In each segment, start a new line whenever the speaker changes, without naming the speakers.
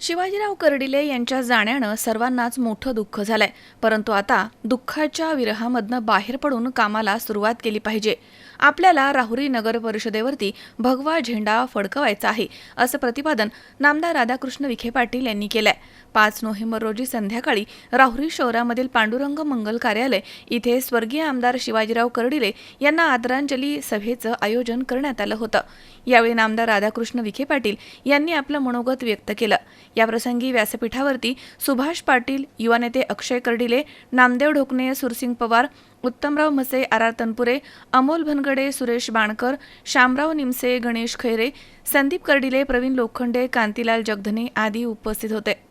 शिवाजीराव कर्डिले यांच्या जाण्यानं सर्वांनाच मोठं दुःख झालंय. परंतु आता दुःखाच्या विरहामधनं बाहेर पडून कामाला सुरुवात केली पाहिजे. आपल्याला राहुरी नगर परिषदेवरती भगवा झेंडा फडकवायचा आहे असं प्रतिपादन नामदार राधाकृष्ण विखे पाटील यांनी केलंय. पाच नोव्हेंबर रोजी संध्याकाळी राहुरी शहरामधील पांडुरंग मंगल कार्यालय इथे स्वर्गीय आमदार शिवाजीराव कर्डिले यांना आदरांजली सभेचं आयोजन करण्यात आलं होतं. यावेळी नामदार राधाकृष्ण विखे पाटील यांनी आपलं मनोगत व्यक्त केलं. याप्रसंगी व्यासपीठावरती सुभाष पाटील युवा नेते अक्षय कर्डिले नामदेव ढोकणे सुरसिंग पवार उत्तमराव म्हसे आर आर तनपुरे अमोल भनगडे सुरेश बाणकर शामराव निमसे गणेश खैरे संदीप कर्डिले प्रवीण लोखंडे कांतीलाल जगधने आदी उपस्थित होते.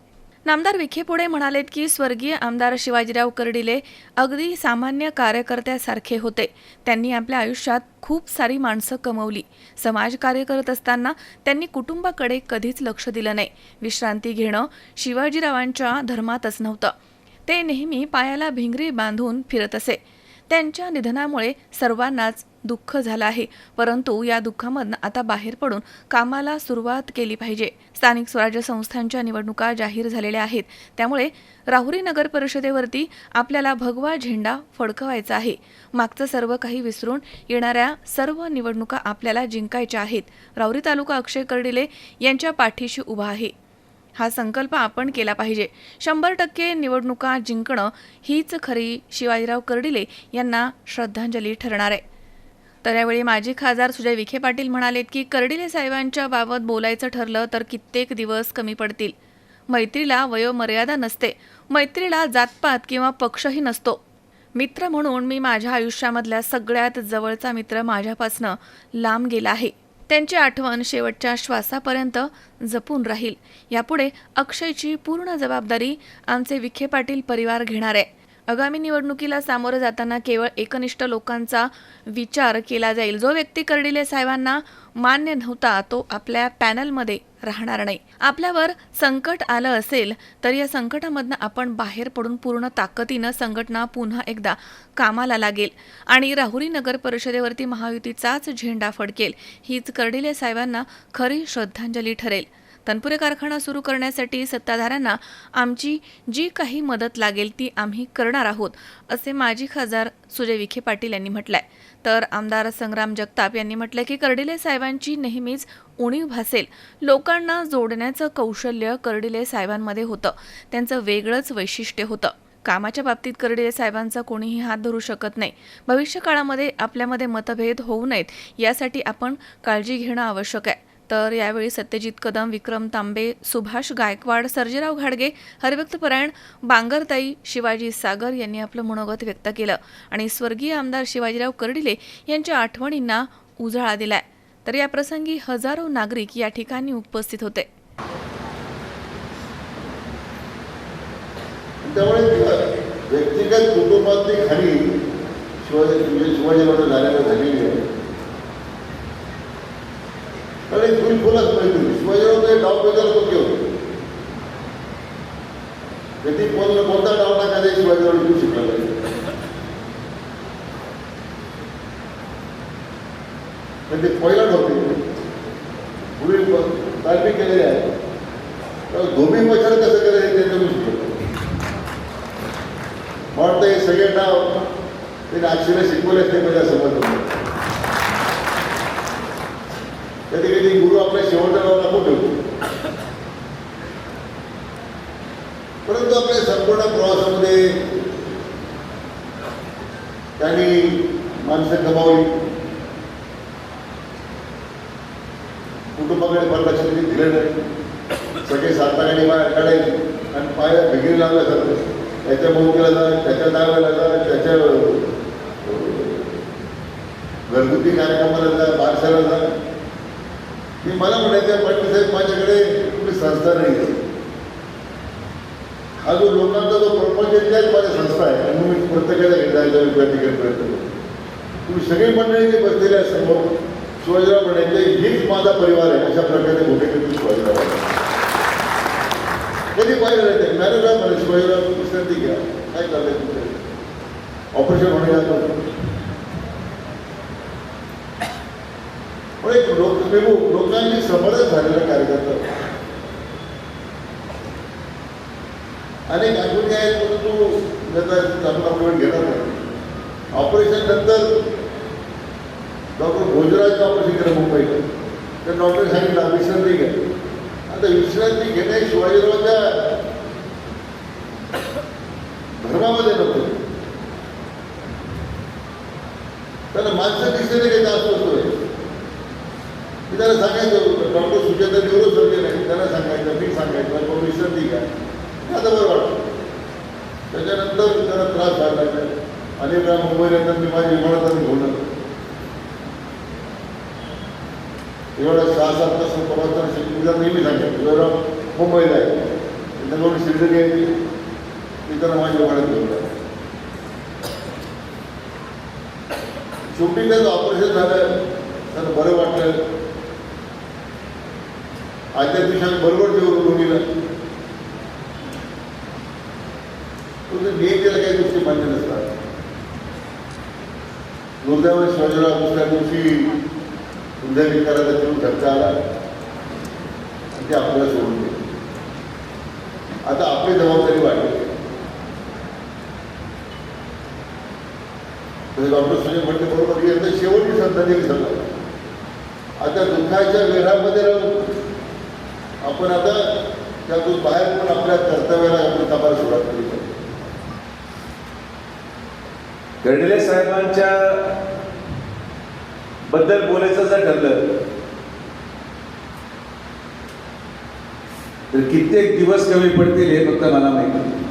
नामदार विखे पुढे म्हणालेत की स्वर्गीय आमदार शिवाजीराव कर्डिले अगदी सामान्य कार्यकर्त्यासारखे होते. त्यांनी आपल्या आयुष्यात खूप सारी माणसं कमवली. समाजकार्य करत असताना त्यांनी कुटुंबाकडे कधीच लक्ष दिलं नाही. विश्रांती घेणं शिवाजीरावांच्या धर्मातच नव्हतं. ते नेहमी पायाला भिंगरी बांधून फिरत असे. त्यांच्या निधनामुळे सर्वांनाच दुःख झालं आहे. परंतु या दुःखामधनं आता बाहेर पडून कामाला सुरुवात केली पाहिजे. स्थानिक स्वराज्य संस्थांच्या निवडणुका जाहीर झालेल्या आहेत. त्यामुळे राहुरी नगर परिषदेवरती आपल्याला भगवा झेंडा फडकवायचा आहे. मागचं सर्व काही विसरून येणाऱ्या सर्व निवडणुका आपल्याला जिंकायच्या आहेत. राहुरी तालुका अक्षय कर्डिले यांच्या पाठीशी उभा आहे. हा संकल्प आपण केला पाहिजे. शंभर टक्के निवडणुका जिंकणं हीच खरी शिवाजीराव कर्डिले यांना श्रद्धांजली ठरणार आहे. तर यावेळी माजी खासदार सुजय विखे पाटील म्हणालेत की कर्डिले साहेबांच्या बाबत बोलायचं ठरलं तर कित्येक दिवस कमी पडतील. मैत्रीला वयोमर्यादा नसते. मैत्रीला जातपात किंवा पक्षही नसतो. मित्र म्हणून मी माझ्या आयुष्यामधल्या सगळ्यात जवळचा मित्र माझ्यापासनं लांब गेला आहे. त्यांची आठवण शेवटच्या श्वासापर्यंत जपून राहील. यापुढे अक्षयची पूर्ण जबाबदारी आमचे विखे पाटील परिवार घेणार आहे. आगामी निवडणुकीला सामोरं जाताना केवळ एकनिष्ठ लोकांचा विचार केला जाईल. जो व्यक्ती कर्डिले साहेबांना मान्य नव्हता तो आपल्या पॅनलमध्ये राहणार नाही. आपल्यावर संकट आलं असेल तर या संकटामधनं आपण बाहेर पडून पूर्ण ताकदीनं संघटना पुन्हा एकदा कामाला लागेल. आणि राहुरी नगर परिषदेवरती महायुतीचाच झेंडा फडकेल. हीच कर्डिले साहेबांना खरी श्रद्धांजली ठरेल. तनपुरे कारखाना सुरू करण्यासाठी सत्ताधाऱ्यांना आमची जी काही मदत लागेल ती आम्ही करणार आहोत असे माजी खासदार सुजय विखे पाटील यांनी म्हटलंय. तर आमदार संग्राम जगताप यांनी म्हटलं की कर्डिले साहेबांची नेहमीच उणीव भासेल. लोकांना जोडण्याचं कौशल्य कर्डिले साहेबांमध्ये होतं. त्यांचं वेगळंच वैशिष्ट्य होतं. कामाच्या बाबतीत कर्डिले साहेबांचा कोणीही हात धरू शकत नाही. भविष्य काळामध्ये आपल्यामध्ये मतभेद होऊ नयेत यासाठी आपण काळजी घेणं आवश्यक आहे. तर यावेळी सत्यजित कदम विक्रम तांबे सुभाष गायकवाड सर्जेराव घाडगे हरिभक्तपरायण बांगरताई शिवाजी सागर यांनी आपलं मनोगत व्यक्त केलं. आणि स्वर्गीय आमदार शिवाजीराव कर्डिले यांच्या आठवणींना उजाळा दिलाय. तर या प्रसंगी हजारो नागरिक या ठिकाणी उपस्थित होते.
व्यक्तिगत कुटुंबातली खाली शिवाजी झालेली आहे. कारण फुल फुलच माहिती शिवाजीराव डाव पेचायला पक्के होते कधी कोण कोणता डाव टाकायचा शिवाजीराव घेऊ शिकला पण ते पहिला होते पुढील तालमी केलेले आहे. तर धोबी पछाड कसं करायचं हे शिकवलं वाटतं हे सगळे डाव ते नागशीला शिकवले ते माझ्या समजलं कधी कधी गुरु आपल्या शेवटच्या गाव दाखवून ठेवतो परंतु आपल्या संपूर्ण प्रवासामध्ये त्यांनी माणसं गमावली. कुटुंबाकडे फार लक्ष दिलं नाही. सगळे साताऱ्याने बाहेर काढायचे आणि पाय भिगरी लागला सर त्याच्या मोठीला जा त्याच्या दाव्याला जा त्याच्या घरगुती कार्यक्रमाला जा बारशाला जा. मी मला म्हणायचं पाटील साहेब माझ्याकडे कुठली संस्था नाही हा जो लोकांचा जो प्रपंच आहे त्याच माझ्या संस्था आहे. आणि मी प्रत्येकाला घेऊन जायचा प्रयत्न करतो. तुम्ही सगळी मंडळी जे बसलेले आहे समोर शिवाजीराव म्हणायचे हीच माझा परिवार आहे. अशा प्रकारे मोठे कधी शिवाजीराव कधी पाहिजे नाही ते? मॅनेजर म्हणे शिवाजीराव विश्रांती घ्या. काय चाललंय तुमचं? ऑपरेशन होणे पण एक लोक लोकांनी समरस झालेला कार्यकर्ता. अनेक अजून काय परंतु त्याचा आपण आपण घेणार नाही. ऑपरेशन नंतर डॉक्टर भोजराजचं ऑपरेशन केलं मुंबईत तर डॉक्टर सांगितलं विश्रांती घ्या. आता विश्रांती घेणे शिवाजीरावांच्या धर्मामध्ये नव्हतं. त्याला माणसं दिसते काही जास्त? त्याला सांगायचं डॉक्टर सुजाता न्यूरो सर्जन नाही त्याला सांगायचं मी सांगायचं तो विश्रांती काय आता बरं वाटतं त्याच्यानंतर त्याला त्रास झाला अनेक वेळा मुंबईला येतात मी माझ्या विमानात घेऊन आलो. एवढा सहा सात तास प्रवास करू मी नेहमी सांगायचं एवढा मुंबईला आहे त्याच्याकडून शिर्डी यायची मी त्याला माझ्या विमानात घेऊन आलो. शेवटी त्याचं ऑपरेशन झालं त्याला बरं वाटलं. आदल्या दिवसात बरोबर जेवढं दोन्हीला नेत्याला काही गोष्टी मान्य नसतात. दुर्दैवाने शिवाजीराव दुसऱ्या दिवशी हृदयविकाराचा जीवन धक्का आला. आणि ते आपल्याला सोडून गेले. आता आपली जबाबदारी वाढली. डॉक्टर सुजय म्हणते बरोबर की तर शेवटची संतांनी झाला आता दुःखाच्या वेळामध्ये राहून आपण आता त्यातून बाहेर पण आपल्या कर्तव्याला आपण कामाला सुरुवात केली पाहिजे
कर्डिले साहेबांच्या बद्दल बोलायचं जर ठरलं. तर कित्येक दिवस कमी पडतील हे फक्त मला माहिती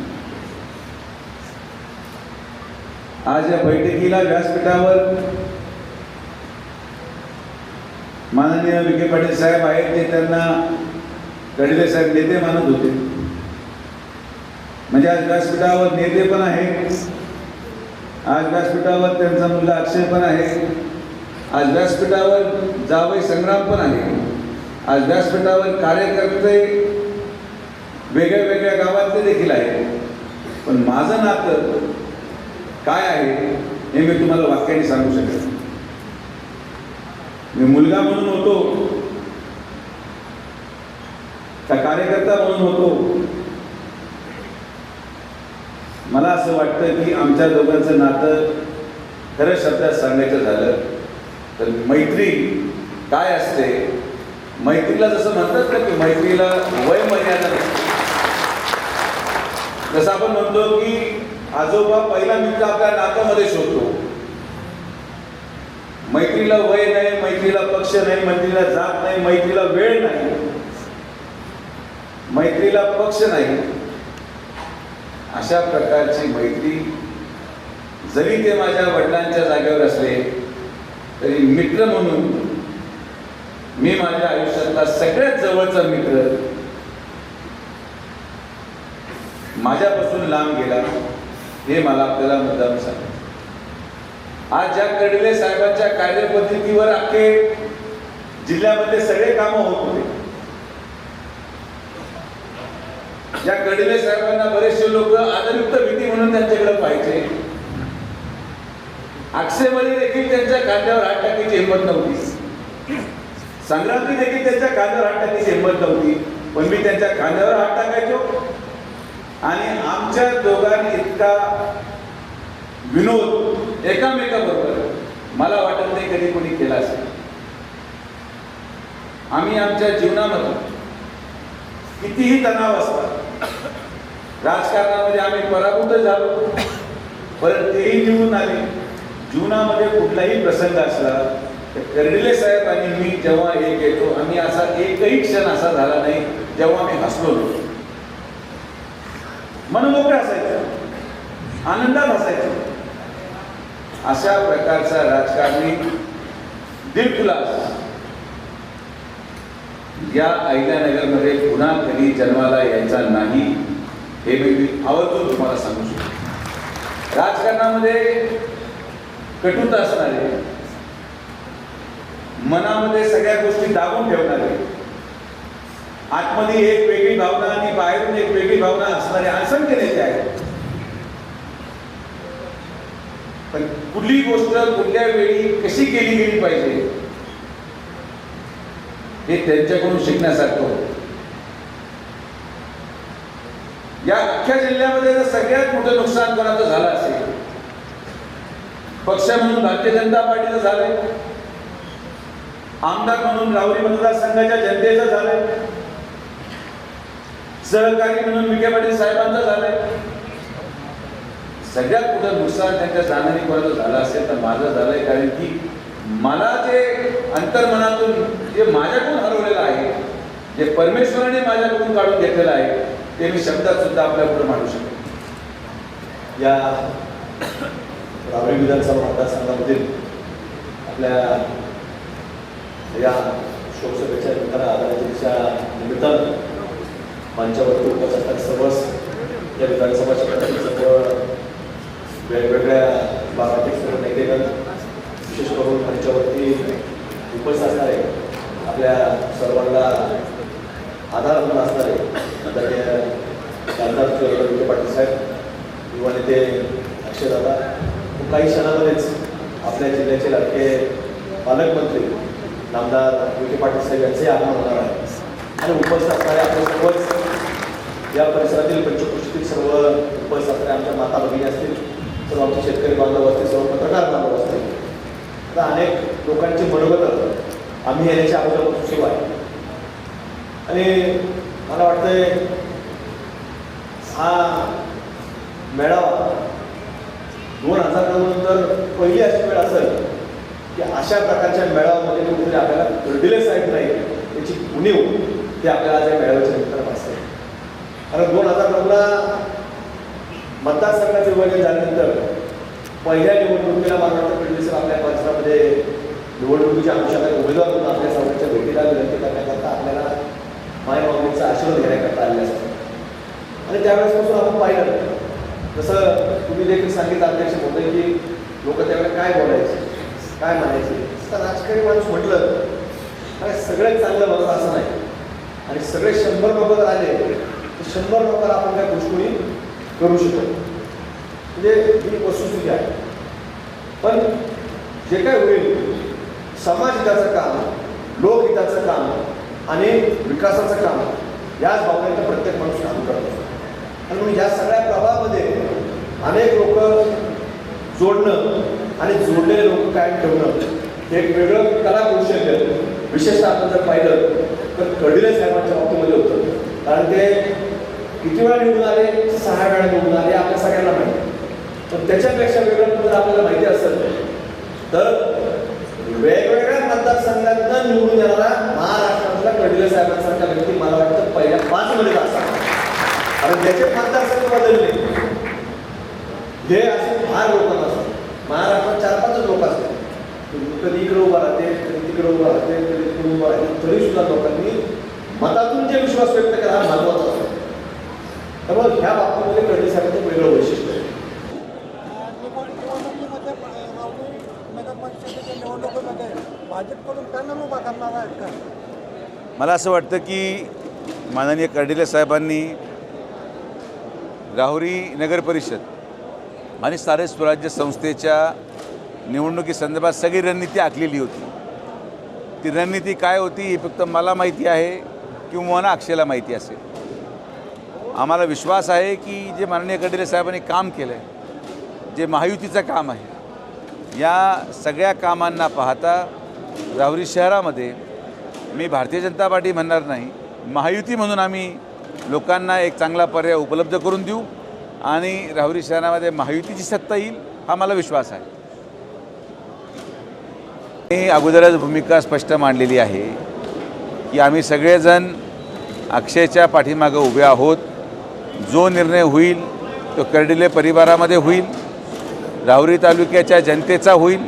आज या बैठकीला व्यासपीठावर माननीय विखे पाटील साहेब आहेत ते त्यांना कर्डिले साहेब नेते मानत होते. म्हणजे आज व्यासपीठावर नेते पण आहेत. आज व्यासपीठावर त्यांचा मुलगा अक्षय पण आहे. आज व्यासपीठावर जावई संग्राम पण आहे. आज व्यासपीठावर कार्यकर्ते वेगळ्या वेगळ्या गावातले देखील आहेत. पण माझं नातं काय आहे हे मी तुम्हाला वाक्याने सांगू शकत मी मुलगा म्हणून होतो. का कार्यकर्ता म्हणून होतो. मला असं वाटतं की आमच्या दोघांचं नातं खरं शब्दात सांगायचं झालं तर मैत्री काय असते? मैत्रीला जसं म्हणतात ना की मैत्रीला वय मर्यादा नसते. जसं आपण म्हणतो की आजोबा पहिला मित्र आपल्या नात्यामध्ये शोधतो. मैत्रीला वय नाही मैत्रीला पक्ष नाही मैत्रीला जात नाही मैत्रीला वेळ नाही. मैत्रीला पक्ष नाही. अशा प्रकारची मैत्री जरी ते माझ्या वडिलांच्या जागेवर असले तरी मित्र म्हणून मी माझ्या आयुष्यातला सगळ्यात जवळचा मित्र माझ्यापासून लांब गेला हे मला आपल्याला मुद्दाम सांग आज ज्या कडले साहेबांच्या कार्यपद्धतीवर अख्खे जिल्ह्यामध्ये सगळे कामं होत होते ज्या कडले साहेबांना बरेचसे लोक आदरयुक्त भीती म्हणून त्यांच्याकडे पाहिजे अक्षयमध्ये देखील त्यांच्या खांद्यावर हात टाकायची हिंमत नव्हती. संक्रांती देखील त्यांच्या खांद्यावर हात टाकायची हिंमत नव्हती. पण मी त्यांच्या खांद्यावर हात टाकायचो. आणि आमच्या दोघांनी इतका विनोद एकामेकाबरोबर मला वाटत नाही कधी कोणी केला असेल. आम्ही आमच्या जीवनामध्ये कितीही तणाव असतात राजकारणामध्ये आम्ही पराभूत झालो. परत तेही निवडून आले. जीवनामध्ये कुठलाही प्रसंग असला तर कर्डिले साहेब आणि मी जेव्हा हे येतो आम्ही असा एकही क्षण असा झाला नाही जेव्हा आम्ही हसलो होतो. मन मोकळं असायचं. आनंदात असायचं. अशा प्रकारचा राजकारणी दिलखुलास या अहिल्यानगरमध्ये पुन्हा कधी जन्माला यायचा नाही हे मी आवर्जून तुम्हाला सांगू शकतो. राजकारणामध्ये कटुता असणारे मनामध्ये सगळ्या गोष्टी दाबून ठेवणारे आतमध्ये एक वेगळी भावना आणि बाहेरून एक वेगळी भावना असणारे असंख्य नेते आहेत. पण कुठली गोष्ट कुठल्या वेळी कशी केली गेली पाहिजे हे त्यांच्याकडून शिकण्यासारखं या अख्ख्या जिल्ह्यामध्ये जर सगळ्यात मोठं नुकसान कोणाचं झालं असेल? पक्ष म्हणून भारतीय जनता पार्टीचं झालंय. आमदार म्हणून रावरी मतदारसंघाच्या जनतेचं झालंय. सहकारी म्हणून विखे पाटील साहेबांचं झालंय. सगळ्यात मोठं नुकसान त्यांच्या जाणारी कोणाचं झालं असेल तर माझं झालंय कारण की मला जे अंतर्मनातून जे माझ्याकडून हरवलेलं आहे जे परमेश्वराने माझ्याकडून काढून घेतलेलं आहे ते मी शब्दात सुद्धा आपल्या पुढे मांडू शकतो
या रावळी विधानसभा मतदारसंघामधील आपल्या या शोकसभेच्या निमित्तानं आदरांजलीच्या निमित्तानं मंचावरती उपस्थित सर्वच या विधानसभा क्षेत्रातील सर्व वेगवेगळ्या भागातील सर्व नेते उपस्थित असणारे आपल्या सर्वांना आधार म्हणून असणारे आदरणीय खासदार विखे पाटील साहेब युवा नेते अक्षयदादा काही क्षणामध्येच आपल्या जिल्ह्याचे लाडके पालकमंत्री नामदार विखे पाटील साहेब यांचे आगमन होणार आहे. आणि उपस्थित असणारे आपण सर्वच या परिसरातील पंचकृषीतील सर्व उपस्थित असणारे आमच्या माता भगिनी असतील सर्व आमचे शेतकरी बांधव असतील सर्व पत्रकार बांधव असतील. आता अनेक लोकांची मनोगत आम्ही याच्या अगोदर उत्सुक आहे. आणि मला वाटतंय हा मेळावा दोन हजार नंतर पहिली अशी वेळ असेल की अशा प्रकारच्या मेळाव्यामध्ये कुठेतरी आपल्याला कर्डिले साहेब नाही याची उणीव ते आपल्याला त्या मेळाव्याच्या नंतर भासते कारण दोन हजार नऊला मतदारसंघाचे विभाजन झाल्यानंतर पहिल्या निवडणुकीला मला वाटतं कर्डिले साहेब आपल्या परिसरामध्ये निवडणुकीच्या अनुषंगाने उमेदवार म्हणून आपल्या सर्वांच्या भेटीला विनंती करण्याकरता आपल्याला माय माऊलीचा आशीर्वाद घेण्याकरता आले असतात. आणि त्यावेळेसपासून आपण पाहिलं जसं तुम्ही देखील सांगितलं अध्यक्ष होतं की लोक त्यावेळेला काय बोलायचे काय म्हणायचे. तर राजकारणी माणूस म्हटलं अरे सगळ्यात चांगलं बघत असं नाही. आणि सगळे शंभर लोक जर आले तर शंभर लोकांना आपण काय गोष्टी करू शकतो. म्हणजे ही वस्तुस्थिती आहे. पण जे काय होईल समाजहिताचं काम लोकहिताचं काम आणि विकासाचं काम याच भावनेचं प्रत्येक माणूस काम करतो. आणि म्हणून या सगळ्या प्रभावामध्ये अनेक लोक जोडणं आणि जोडलेले लोक कायम ठेवणं हे एक वेगळं कला कौशल्य विशेषतः आपण जर पाहिलं तर कडिले साहेबांच्या बाबतीमध्ये होतं. कारण ते किती वेळा निवडून आले? सहा वेळा निवडून आले आपल्या सगळ्यांना माहिती. पण त्याच्यापेक्षा वेगळं जर आपल्याला माहिती असेल तर वेगवेगळ्या मतदारसंघातनं निवडून येणारा महाराष्ट्रातला कडले साहेबांसारखा व्यक्ती मला वाटतं पहिल्या पाच मध्ये असावा कारण त्याचे मतदारसंघ बदलले. हे असे फार लोक असतात महाराष्ट्रात चार पाच लोक असतात. कधी इकडे उभा राहते कधी तिकडे उभा राहते कधी तिकडे उभा राहते तरी सुद्धा लोकांनी मतातून जे विश्वास व्यक्त करा महत्त्वाचा असतो. त्यामुळे ह्या बाबतीमध्ये कडले साहेबांचं वेगळं वैशिष्ट्य आहे
निवडणुकीमध्ये राहुरी नगर परिषदेच्या निवडणुकीमध्ये भाजपकडून त्यांना उभा करणार आहेत का?
मला असं वाटतं की माननीय कर्डिले साहेबांनी राहुरी नगर परिषद आणि सारे स्वराज्य संस्थेच्या निवडणुकीसंदर्भात सगळी रणनीती आखलेली होती. ती रणनीती काय होती ही फक्त मला माहिती आहे किंवा अक्षयला माहिती असेल. आम्हाला विश्वास आहे की जे माननीय कर्डिले साहेबांनी काम केलं आहे जे महायुतीचं काम आहे या सगळ्या कामांना पाहता राहुरी शहरामध्ये मी भारतीय जनता पार्टी म्हणणार नाही महायुती म्हणून आम्ही लोकांना एक चांगला पर्याय उपलब्ध करून देऊ आणि राहुरी शहरामध्ये महायुतीची सत्ता येईल हा मला विश्वास आहे. मी अगोदरच भूमिका स्पष्ट मांडलेली आहे की आम्ही सगळेजण अक्षयच्या पाठीमागं उभे आहोत. जो निर्णय होईल तो कर्डिले परिवारामध्ये होईल राहुरी तालुक्याच्या जनतेचा होईल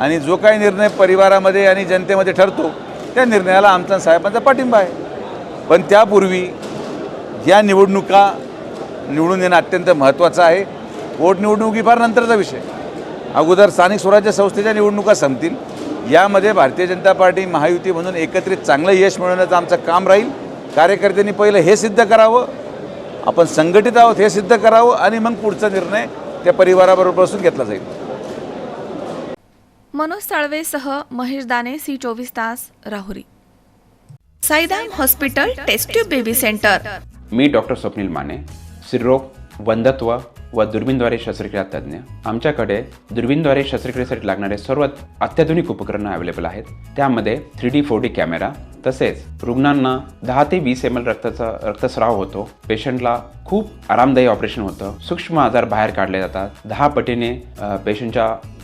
आणि जो काही निर्णय परिवारामध्ये आणि जनतेमध्ये ठरतो त्या निर्णयाला आमचा साहेबांचा पाठिंबा आहे. पण त्यापूर्वी या निवडणुका निवडून येणं अत्यंत महत्त्वाचं आहे. पोटनिवडणुकी फार नंतरचा विषय. अगोदर स्थानिक स्वराज्य संस्थेच्या निवडणुका संपतील. यामध्ये भारतीय जनता पार्टी महायुती म्हणून एकत्रित चांगलं यश मिळवण्याचं आमचं काम राहील. कार्यकर्त्यांनी पहिलं हे सिद्ध करावं. आपण संघटित आहोत हे सिद्ध करावं आणि मग पुढचा निर्णय त्या परिवाराबरोबर बसून घेतला जाईल.
मनोज साळवेसह महेश दाने सी चोवीस तास Rahuri. Saidam hospital test tube baby centre.
मी डॉक्टर स्वप्नील माने स्त्रीरोग वंधत्व व दुर्बीनद्वारे शस्त्रक्रिया तज्ज्ञ. आमच्याकडे दुर्बीनद्वारे शस्त्रक्रियेसाठी लागणारे सर्व अत्याधुनिक उपकरणं अवेलेबल आहेत. त्यामध्ये three D four D camera तसेच रुग्णांना दहा ते वीस एम एल रक्ताचा रक्तस्राव होतो. पेशंटला खूप आरामदायी ऑपरेशन होतं. सूक्ष्म आजार बाहेर काढले जातात. दहा पटीने पेशंटच्या